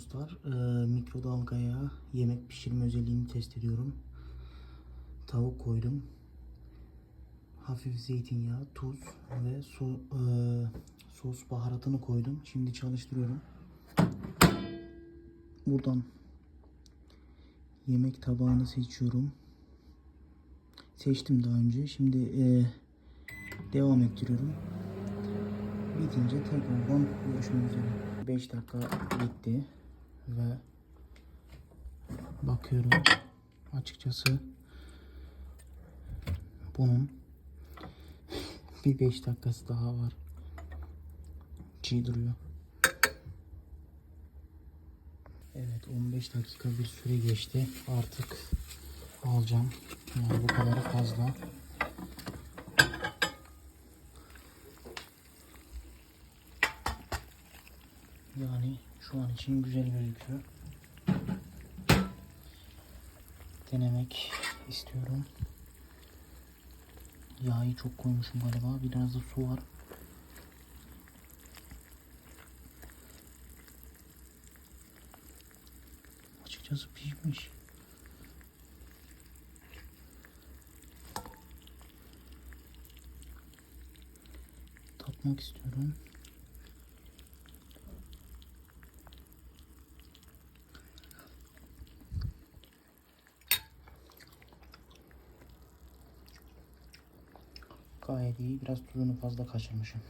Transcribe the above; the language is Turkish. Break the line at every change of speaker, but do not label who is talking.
dostlar. Ee, mikrodalgaya yemek pişirme özelliğini test ediyorum. Tavuk koydum. Hafif zeytinyağı, tuz ve so, e, sos baharatını koydum. Şimdi çalıştırıyorum. Buradan yemek tabağını seçiyorum. Seçtim daha önce. Şimdi e, devam ettiriyorum. Bitince tekrardan görüşmek üzere. 5 dakika bitti ve bakıyorum açıkçası bunun bir 5 dakikası daha var. Çiğ duruyor. Evet 15 dakika bir süre geçti. Artık alacağım. Yani bu kadar fazla. Yani şu an için güzel gözüküyor. Denemek istiyorum. Yağı çok koymuşum galiba. Biraz da su var. Açıkçası pişmiş. Tatmak istiyorum. Gayet iyi. Biraz tuzunu fazla kaçırmışım.